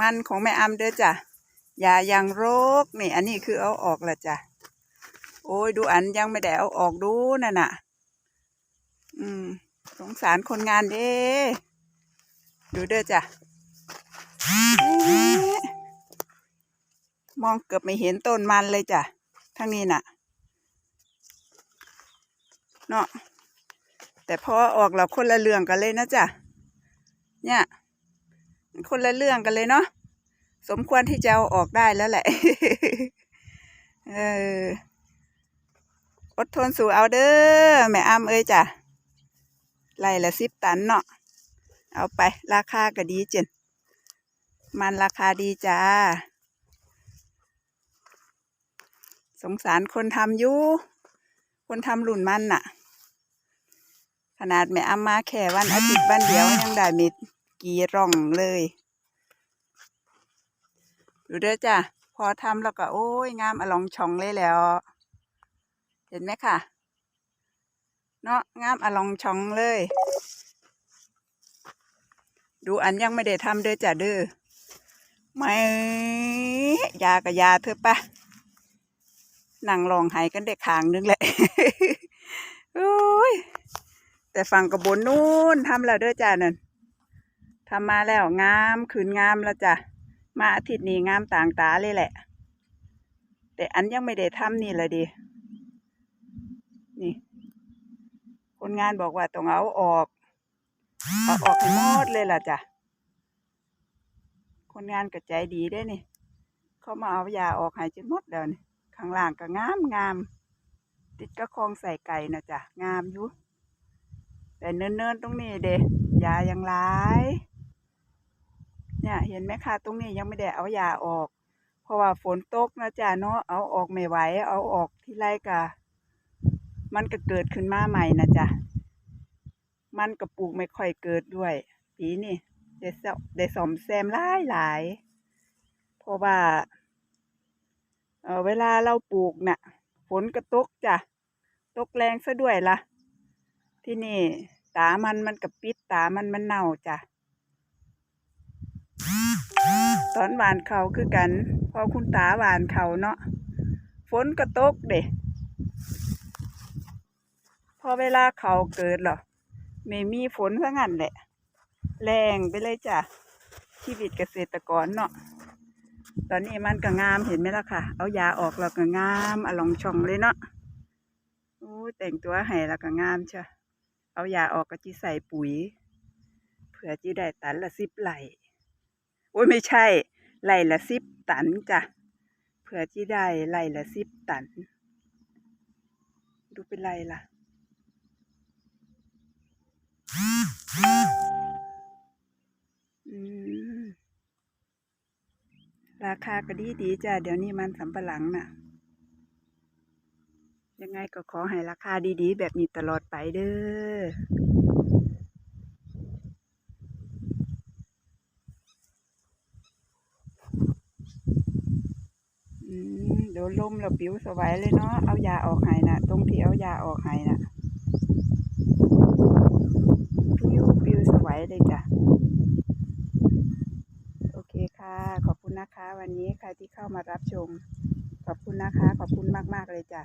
มันของแม่อำเด้อจ้ะอย่ายังโรคนี่ อันนี้คือเอาออกละจ้ะโอ้ยดูอันยังไม่ได้เอาออกดูนั่นน่ะ อืม สงสารคนงานเด้ดูเด้อจ้ะเอ๊ะมองเกือบไม่เห็นต้นมันเลยจ้ะทางนี้น่ะ เนาะแต่พอออกเราคนละเรื่องกันเลยนะจ๊ะเนี่ย คนละเรื่องกันเลยเนาะสมควรที่จะเอาออกได้แล้วแหละ เออ อดทนสู่เอาเด้อแม่อ้ำเอ้ยจ้ะไล่ละสิบตันเนาะเอาไป ราคาก็ดีเจนมันราคาดีจ้า สงสารคนทำอยู่คนทำหลุ่นมันน่ะ ขนาดแม่อ้ำมาแค่วันอาทิตย์วันเดียวยังได้มี กีร่องเลยดูเด้อจ้ะพอทำแล้วก็โอ้ยงามอลองช่องเลยแล้ว เห็นไหมค่ะ เนาะงามอลองช่องเลย ดูอันยังไม่ได้ทำเด้อจ้ะเด้อไม่ยากับยาเถอะปะนั่งลองไห้กันเด็กขางนึงแหละโอ้ยแต่ฝั่งกระบนนู่นทำแล้วเด้อจ้ะนั่น ทำมาแล้วงามขืนงามแล้วจ้ะมาอาทิตย์นี้งามต่างตาเลยแหละ แต่อันยังไม่ได้ทำนี่แหละดินี่ คนงานบอกว่าต้องเอาออกเอาออกให้หมดเลยล่ะจ้ะคนงานก็ใจดีได้นี่เขามาเอายาออกให้จนหมดแล้วนี่ข้างล่างก็งามงามติดกระคองใส่ไก่นะจ้ะงามอยู่แต่เนินๆตรงนี้เด้ยายังร้าย เนี่ยเห็นไหมคะตรงนี้ยังไม่ได้เอายาออก เพราะว่าฝนตกนะจ๊ะเนาะเอาออกไม่ไหว เอาออกที่ไรกะ มันก็เกิดขึ้นมาใหม่นะจ๊ะมันก็ปลูกไม่ค่อยเกิดด้วย ปีนี่ได้สได้สอมแซมหลายหลายเพราะว่าเออเวลาเราปลูกน่ะ ฝนก็ตกจ้ะตกแรงซะด้วยล่ะ ที่นี่ ตามันมันกับปิดตามันมันเน่าจ้ะ ตอนหวานเขาคือกัน พอคุณตาหวานเขาเนาะฝนก็ตกเด้พอเวลาเขาเกิดหรอไม่มีฝนซะงั้นแหละ แรงไปเลยจ้ะชีวิตเกษตรกรเนาะตอนนี้มันก็งามเห็นไหมล่ะค่ะ เอายาออกแล้วก็งามอลองช่องเลยเนาะโอ้แต่งตัวให้แล้วก็งามเชียเอายาออกก็จีใส่ปุ๋ย เผื่อจีได้ตันละสิบไหล โอ้ยไม่ใช่ไล่ละสิบตันจ้ะเผื่อที่ได้ไล่ละสิบตัน ดูเป็นไรล่ะ ราคาก็ดีดีจ้ะเดี๋ยวนี้มันสำปะหลังน่ะ ยังไงก็ขอให้ราคาดีๆ แบบนี้ตลอดไปเด้อ มเดี๋ยวลมแล้วปิวสวายเลยเนาะ เอายาออกให้นะตรงที่เอายาออกให้นะปิวปิวสวายเลยจ้ะ โอเคค่ะ ขอบคุณนะคะ วันนี้ใครที่เข้ามารับชม ขอบคุณนะคะ ขอบคุณมาก ๆ เลยจ้ะ